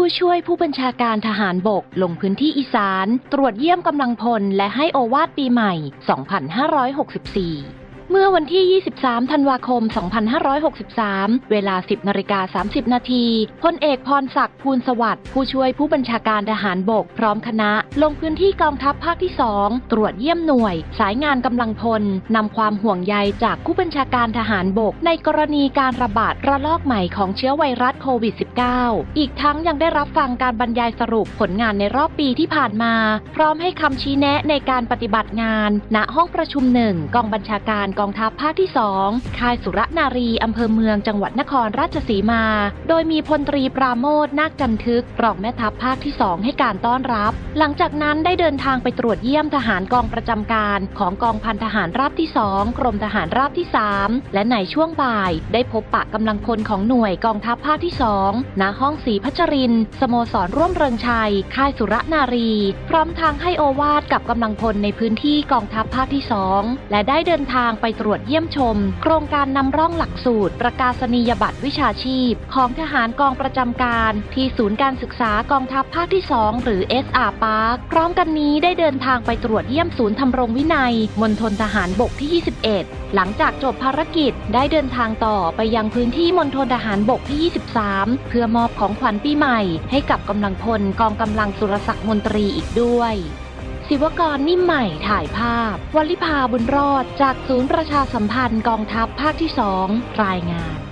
ผู้ช่วยผู้บัญชาการทหารบกลงพื้นที่อีสาน ตรวจเยี่ยมกำลังพลและให้โอวาทปีใหม่ 2564 เมื่อวันที่ 23 ธันวาคม 2563 เวลา 10นาฬิกา30 นาทีพลเอกพรศักดิ์ภูลสวัสดิ์ผู้ช่วยผู้บัญชาการทหารบก พร้อมคณะ ลงพื้นที่กองทัพภาคที่ 2 ตรวจเยี่ยมหน่วย สายงานกำลังพลนำความห่วงใยจากผู้บัญชาการทหารบก ในกรณีการระบาดระลอกใหม่ของเชื้อไวรัสโควิด -19 อีกทั้งยังได้รับฟังการบรรยายสรุปผลงานในรอบปีที่ผ่านมา พร้อมให้คำชี้แนะในการปฏิบัติงาน ณห้องประชุมหนึ่งกองบัญชาการกองทัพภาคที่ 2 ค่ายสุรนารีอำเภอเมืองจังหวัดนครราชสีมา โดยมีพลตรีปราโมทนาคจันทึกรองแม่ทัพภาคที่ 2 ให้การต้อนรับ หลังจากนั้นได้เดินทางไปตรวจเยี่ยมทหารกองประจำการ ของกองพันทหารราบที่ 2 กรมทหารราบที่ 3 และในช่วงบ่ายได้พบปะกำลังพลของหน่วยกองทัพภาคที่ 2 ณ ห้องศรีพัชริน สโมสรร่วมเริงชัย ค่ายสุรนารี พร้อมทางให้โอวาทกับกำลังพลในพื้นที่กองทัพภาคที่ 2 และได้เดินทางไปไปตรวจเยี่ยมชม โครงการนำร่องหลักสูตร ประกาศนียบัตรวิชาชีพ ของทหารกองประจำการ ที่ศูนย์การศึกษากองทัพภาคที่ 2 หรือ SR Park พร้อมกันนี้ได้เดินทางไปตรวจเยี่ยมศูนย์ทำรงวินัยมณฑลทหารบกที่ 21 หลังจากจบภารกิจได้เดินทางต่อไปยังพื้นที่มณฑลทหารบกที่ 23 เพื่อมอบของขวัญปีใหม่ ให้กับกำลังพลกองกำลังสุรศักดิ์มนตรีอีกด้วย ศิวกรนิ่มใหม่ถ่ายภาพวลิภาบุญรอด จากศูนย์ประชาสัมพันธ์กองทัพภาคที่สองรายงาน